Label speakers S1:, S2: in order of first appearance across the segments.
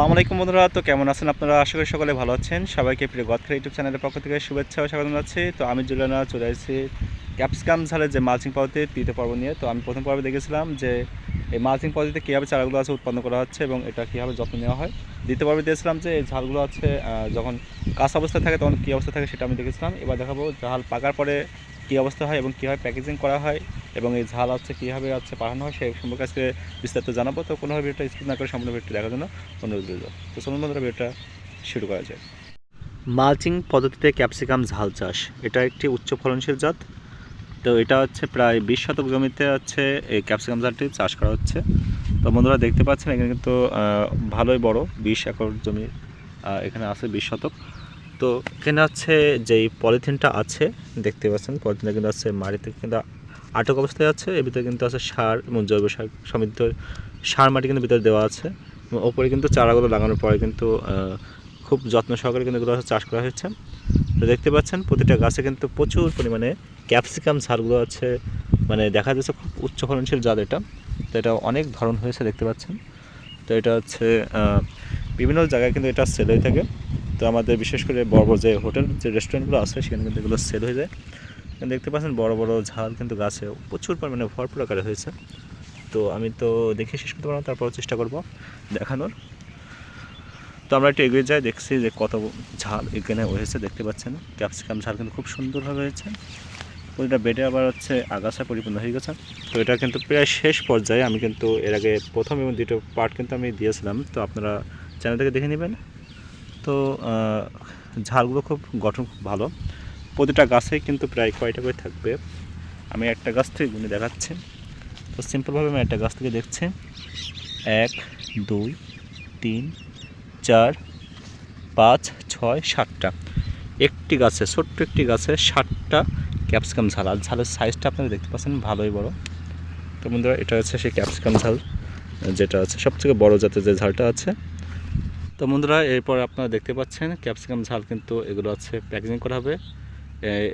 S1: আসসালামু আলাইকুম বন্ধুরা, তো কেমন আছেন আপনারা? আশা করি সকলে ভালো আছেন। সবাইকে প্রিয় গদখালি ইউটিউব চ্যানেলের পক্ষ থেকে শুভেচ্ছা ও স্বাগত জানাচ্ছি। তো আমি জুলিয়ানা চলে আসছি ক্যাপসিকাম ঝালের যে মালচিং পদ্ধতি তৃতীয় পর্ব নিয়ে। তো আমি প্রথম পর্বে দেখেছিলাম যে এই মালচিং পদ্ধতিতে কীভাবে চারাগুলো আছে উৎপন্ন করা হচ্ছে এবং এটা কীভাবে যত্ন নেওয়া হয়। দ্বিতীয় পর্বে দিয়েছিলাম যে এই ঝালগুলো আছে যখন কাঁচা অবস্থায় থাকে তখন কী অবস্থা থাকে সেটা আমি দেখেছিলাম। এবার দেখাবো ঝাল পাকার পরে কী অবস্থা হয় এবং কীভাবে প্যাকেজিং করা হয়। এবং এই ঝাল হচ্ছে কীভাবে হচ্ছে পাঠানো হয় সেই সম্পর্কে আজকে বিস্তারিত জানাব। তো কোনোভাবে ভিডিওটা স্কিপ না করে সম্পূর্ণ ভিডিওটি দেখার জন্য অনুরোধ রইল। তো চলুন বন্ধুরা, ভিডিওটা শুরু করা যায় মালচিং পদ্ধতিতে ক্যাপসিকাম ঝাল চাষ। এটা একটি উচ্চ ফলনশীল জাত। তো এটা হচ্ছে প্রায় বিশ শতক জমিতে হচ্ছে এই ক্যাপসিকাম ঝালটি চাষ করা হচ্ছে। তো বন্ধুরা, দেখতে পাচ্ছেন, এখানে কিন্তু ভালোই বড়, বিশ একর জমি এখানে আছে বিশ শতক। তো এখানে হচ্ছে যেই পলিথিনটা আছে, দেখতে পাচ্ছেন, পলিথিনটা কিন্তু আছে মাটিতে কিন্তু আটক অবস্থায় আছে, এর ভিতরে কিন্তু আছে সার এবং জৈব সার, সমৃদ্ধ সার মাটি কিন্তু ভিতরে দেওয়া আছে ওপরে কিন্তু চারাগুলো লাগানোর পরে কিন্তু খুব যত্ন সহকারে কিন্তু এগুলো চাষ করা হয়েছে। তো দেখতে পাচ্ছেন প্রতিটা গাছে কিন্তু প্রচুর পরিমাণে ক্যাপসিকাম ঝাড়গুলো আছে মানে দেখা যাচ্ছে খুব উচ্চ ফলনশীল জাত এটা। তো এটা অনেক ধরন হয়েছে দেখতে পাচ্ছেন। তো এটা হচ্ছে বিভিন্ন জায়গায় কিন্তু এটা সেল হয়ে থাকে। তো আমাদের বিশেষ করে বড় বড় যে হোটেল, যে রেস্টুরেন্টগুলো আছে, সেখানে কিন্তু এগুলো সেল হয়ে যায়। দেখতে পাচ্ছেন বড় বড় ঝাল কিন্তু গাছে প্রচুর পরিমাণে ভরপুর আকারে হয়েছে। তো আমি তো দেখে শেষ করতে পারব তারপর চেষ্টা করব দেখানোর। তো আমরা একটু এগিয়ে যাই, দেখছি যে কত ঝাল এখানে হয়েছে, দেখতে পাচ্ছেন। ক্যাপসিকাম ঝাল কিন্তু খুব সুন্দরভাবে হয়েছে। প্রতিটা বেডে আবার হচ্ছে আগাছা পরিপূর্ণ হয়ে গেছে। তো এটা কিন্তু প্রায় শেষ পর্যায়ে আমি কিন্তু এর আগে প্রথম এবং দ্বিতীয় পার্ট কিন্তু আমি দিয়েছিলাম। তো আপনারা চ্যানেল থেকে দেখে নেবেন। তো ঝালগুলো খুব গঠন খুব ভালো। প্রতিটা গাছেই কিন্তু প্রায় কয়টা করে থাকবে? আমি একটা গাছ থেকে গুনে দেখাচ্ছি। তো সিম্পলভাবে আমি একটা গাছ থেকে দেখছি। এক, দুই, তিন, চার, পাঁচ, ছয়, সাতটা। একটি গাছে, ছোট্ট একটি গাছে ষাটটা ক্যাপসিকাম ঝাল। আর ঝালের সাইজটা আপনারা দেখতে পাচ্ছেন, ভালোই বড়। তো বন্ধুরা, এটা হচ্ছে সেই ক্যাপসিকাম ঝাল, যেটা আছে সবথেকে বড় জাতের যে ঝালটা আছে। তো বন্ধুরা, এরপর আপনারা দেখতে পাচ্ছেন, ক্যাপসিকাম ঝাল কিন্তু এগুলো হচ্ছে প্যাকেজিং করা হবে।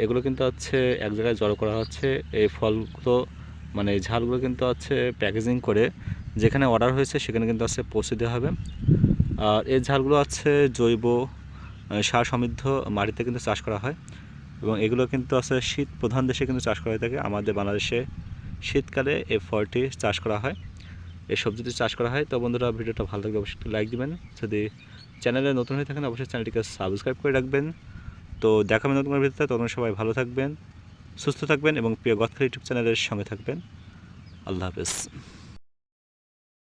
S1: এগুলো কিন্তু হচ্ছে এক জায়গায় জড়ো করা হচ্ছে। এই ফলগুলো মানে এই ঝালগুলো কিন্তু হচ্ছে প্যাকেজিং করে যেখানে অর্ডার হয়েছে সেখানে কিন্তু হচ্ছে পৌঁছে দেওয়া হবে। আর এই ঝালগুলো আছে জৈব সার সমৃদ্ধ মাটিতে কিন্তু চাষ করা হয় এবং এগুলো কিন্তু আছে শীত প্রধান দেশে কিন্তু চাষ করা হয়ে থাকে। আমাদের বাংলাদেশে শীতকালে এই ফলটি চাষ করা হয় এই সবজিটি চাষ করা হয়। তো বন্ধুরা, ভিডিওটা ভালো লাগলে অবশ্যই লাইক দিবেন। যদি চ্যানেলে নতুন হয়ে থাকেন, অবশ্যই চ্যানেলটিকে সাবস্ক্রাইব করে রাখবেন। তো দেখা নতুন তোমার ভিডিওতে তখন সবাই ভালো থাকবেন, সুস্থ থাকবেন এবং প্রিয় গথখালি ইউটিউব চ্যানেলের সঙ্গে থাকবেন। আল্লাহ হাফেজ।